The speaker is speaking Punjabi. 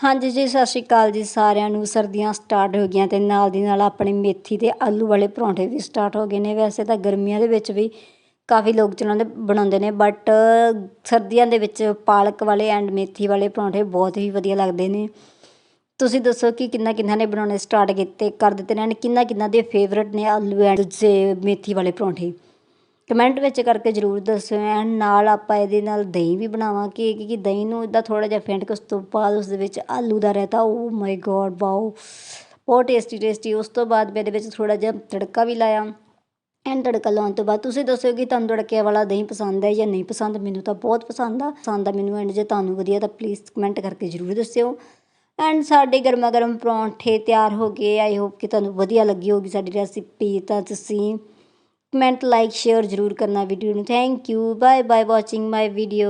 ਹਾਂਜੀ ਜੀ, ਸਤਿ ਸ਼੍ਰੀ ਅਕਾਲ ਜੀ ਸਾਰਿਆਂ ਨੂੰ। ਸਰਦੀਆਂ ਸਟਾਰਟ ਹੋ ਗਈਆਂ ਤੇ ਨਾਲ ਦੀ ਨਾਲ ਆਪਣੇ ਮੇਥੀ ਤੇ ਆਲੂ ਵਾਲੇ ਪਰੌਂਠੇ ਵੀ ਸਟਾਰਟ ਹੋ ਗਏ ਨੇ। ਵੈਸੇ ਤਾਂ ਗਰਮੀਆਂ ਦੇ ਵਿੱਚ ਵੀ ਕਾਫੀ ਲੋਕ ਚਲਾਉਂਦੇ, ਬਣਾਉਂਦੇ ਨੇ ਬਟ ਸਰਦੀਆਂ ਦੇ ਵਿੱਚ ਪਾਲਕ ਵਾਲੇ ਐਂਡ ਮੇਥੀ ਵਾਲੇ ਪਰੌਂਠੇ ਬਹੁਤ ਹੀ ਵਧੀਆ ਲੱਗਦੇ ਨੇ। ਤੁਸੀਂ ਦੱਸੋ ਕਿ ਕਿੰਨਾ ਕਿੰਨਾ ਨੇ ਬਣਾਉਣੇ ਸਟਾਰਟ ਕੀਤੇ, ਕਰ ਦਿੱਤੇ ਨੇ ਐਂਡ ਕਿੰਨਾ ਕਿੰਨਾ ਦੇ ਫੇਵਰਟ ਨੇ ਆਲੂ ਐਂਡ ਜੇ ਮੇਥੀ ਵਾਲੇ ਪਰੌਂਠੇ? ਕਮੈਂਟ ਵਿੱਚ ਕਰਕੇ ਜ਼ਰੂਰ ਦੱਸਿਓ ਐਂਡ ਨਾਲ ਆਪਾਂ ਇਹਦੇ ਨਾਲ ਦਹੀਂ ਵੀ ਬਣਾਵਾਂਗੇ ਕਿ ਦਹੀਂ ਨੂੰ ਇਦਾਂ ਥੋੜਾ ਜਿਹਾ ਫੈਂਟ ਕੇ ਉਸ ਤੋਂ ਬਾਅਦ ਉਸ ਦੇ ਵਿੱਚ ਆਲੂ ਦਾ raita oh my god wow ਬਹੁਤ ਟੇਸਟੀ ਟੇਸਟੀ ਉਸ ਤੋਂ ਬਾਅਦ ਮੈਂ ਇਹਦੇ ਵਿੱਚ ਥੋੜਾ ਜਿਹਾ ਤੜਕਾ ਵੀ ਲਾਇਆ। ਐਂਡ ਤੜਕਾ ਲਾਉਣ ਤੋਂ ਬਾਅਦ ਤੁਸੀਂ ਦੱਸਿਓ ਕਿ ਤੁਹਾਨੂੰ ਤੜਕੇ ਵਾਲਾ ਦਹੀਂ ਪਸੰਦ ਹੈ ਜਾਂ ਨਹੀਂ ਪਸੰਦ। ਮੈਨੂੰ ਤਾਂ ਬਹੁਤ ਪਸੰਦ ਆ। ਪਸੰਦ ਆ ਮੈਨੂੰ ਐਂਡ ਜੇ ਤੁਹਾਨੂੰ ਵਧੀਆ ਤਾਂ ਪਲੀਜ਼ ਕਮੈਂਟ ਕਰਕੇ ਜ਼ਰੂਰ ਦੱਸਿਓ। ਐਂਡ ਸਾਡੇ ਗਰਮਾ ਗਰਮ ਪਰੌਂਠੇ ਤਿਆਰ ਹੋ ਗਏ। ਆਈ ਹੋਪ ਕਿ ਤੁਹਾਨੂੰ ਵਧੀਆ ਲੱਗੀ ਹੋਗੀ ਸਾਡੀ ਰੈਸਿਪੀ ਤਾਂ ਤੁਸੀਂ ਕਮੈਂਟ ਲਾਈਕ ਸ਼ੇਅਰ ਜ਼ਰੂਰ ਕਰਨਾ ਵੀਡੀਓ ਨੂੰ. Thank you bye bye watching my video